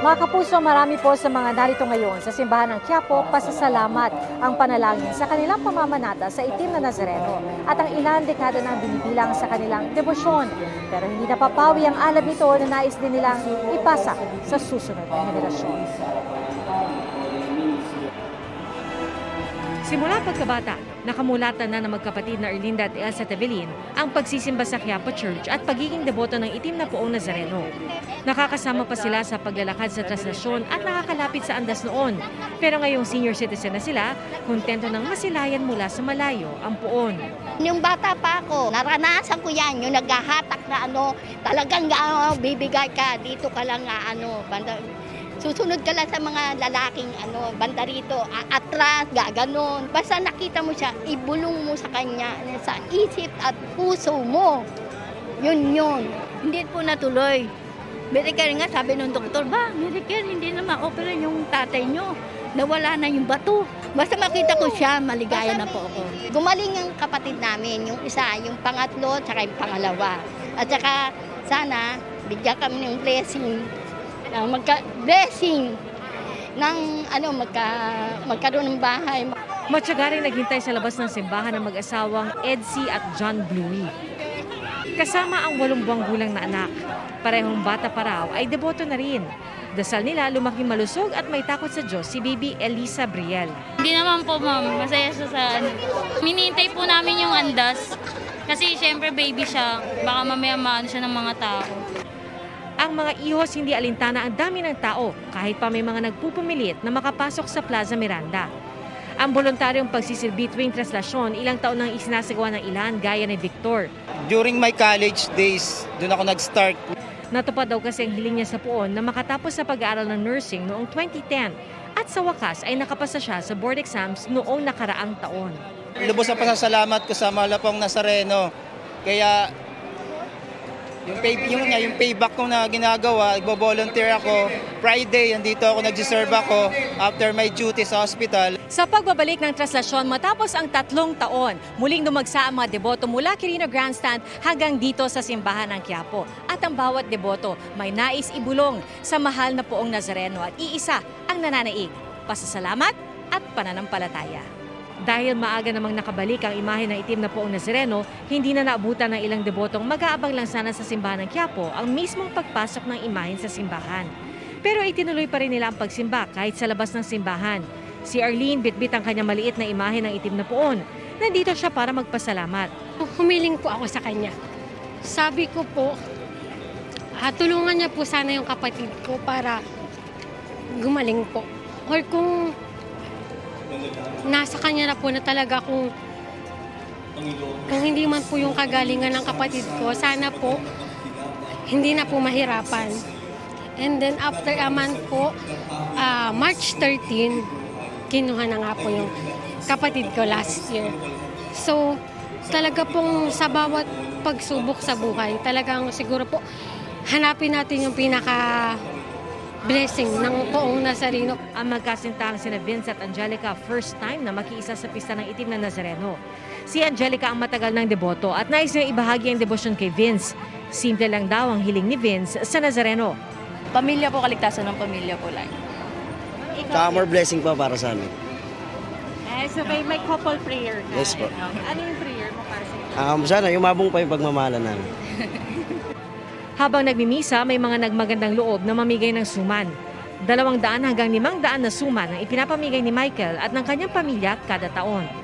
Mga kapuso, marami po sa mga narito ngayon sa simbahan ng Quiapo, pasasalamat ang panalangin sa kanilang pamamanata sa itim na Nazareno at ang ilang dekada nang binibilang sa kanilang debosyon. Pero hindi napapawi ang alab nito na nais din nilang ipasa sa susunod na henerasyon. Simula pagkabata, nakamulatan na ng magkapatid na Erlinda at Elsa Tevelin ang pagsisimba sa Quiapo Church at pagiging deboto ng itim na poong Nazareno. Nakakasama pa sila sa paglalakad sa traslasyon at nakakalapit sa andas noon. Pero ngayong senior citizen na sila, kontento nang masilayan mula sa malayo ang poon. Yung bata pa ako, naranasan ko yan, yung naghahatak na ano, talagang ano, bibigay ka, dito ka lang nga, ano, banda, susunod ka lang sa mga lalaking ano, banda rito, atras, gaganon. Basta nakita mo siya, ibulong mo sa kanya sa isip at puso mo. Yun yun. Hindi po natuloy. Medicare nga, sabi ng doktor, ba, Medicare, hindi na ma-opera yung tatay nyo. Nawala na yung bato. Basta makita ko siya, maligaya na po ako. Gumaling ang kapatid namin, yung isa, yung pangatlo, tsaka yung pangalawa. At saka, sana, bigyan kami ng blessing, na magka, blessing ng ano magka magkaroon ng bahay Matyaga rin naghintay sa labas ng simbahan ng mag-asawang Edsy at John Bluey. Kasama ang walong buwang gulang na anak. Parehong bata pa raw ay deboto na rin. Dasal nila lumaki malusog at may takot sa Diyos si baby Elisa Briel. Hindi naman po ma'am, masaya siya sa ano. Minintay po namin yung andas. Kasi syempre baby siya, baka mamaya maano siya ng mga tao. Ang mga ihos hindi alintana ang dami ng tao kahit pa may mga nagpupumilit na makapasok sa Plaza Miranda. Ang voluntaryong pagsisilbi tuwing traslasyon, ilang taon nang isinasagawa ng ilan gaya ni Victor. During my college days, doon ako nag-start. Natupad daw kasi ang hiling niya sa poon na makatapos sa pag-aaral ng nursing noong 2010 at sa wakas ay nakapasa siya sa board exams noong nakaraang taon. Lubos ang pasasalamat ko sa Malapong Nazareno. Kaya yung, pay, yung, nga, yung payback ko na ginagawa, nagbo-volunteer ako. Friday, andito ako, nag-serve ako after my duty sa hospital. Sa pagbabalik ng traslasyon matapos ang tatlong taon, muling dumagsa ang mga deboto mula Quirino Grandstand hanggang dito sa simbahan ng Quiapo. At ang bawat deboto may nais ibulong sa mahal na poong Nazareno at iisa ang nananaig, pasasalamat at pananampalataya. Dahil maaga namang nakabalik ang imahe ng itim na poong Nazareno, hindi na naabutan ng ilang debotong mag-aabang lang sana sa simbahan ng Quiapo ang mismong pagpasok ng imahen sa simbahan. Pero itinuloy pa rin nila ang pagsimba kahit sa labas ng simbahan. Si Arlene bitbit ang kanyang maliit na imahe ng itim na poon. Nandito siya para magpasalamat. humiling po ako sa kanya. Sabi ko po, ah, tulungan niya po sana yung kapatid ko para gumaling po. Or kung nasa kanya na po na talaga kung kung hindi man po yung kagalingan ng kapatid ko, sana po hindi na po mahirapan. And then after a month po, ah, March 13, kinuha na nga po yung kapatid ko last year. So, talaga pong sa bawat pagsubok sa buhay, talagang siguro po hanapin natin yung pinaka blessing ng poong Nazareno. Ang magkasintahang sina Vince at Angelica first time na makiisa sa pista ng itim na Nazareno. Si Angelica ang matagal ng deboto at nais niya ibahagi ang debosyon kay Vince. Simple lang daw ang hiling ni Vince sa Nazareno. Pamilya po, kaligtasan ng pamilya po lang. Tsaka more blessing pa para sa amin. Eh, so may, may couple prayer ka. Yes po. Ano yung prayer mo para sa Um, sana yumabong pa yung pagmamahalan namin. Habang nagmimisa, may mga nagmagandang loob na mamigay ng suman. Dalawang daan hanggang limang daan na suman ang ipinapamigay ni Michael at ng kanyang pamilya kada taon.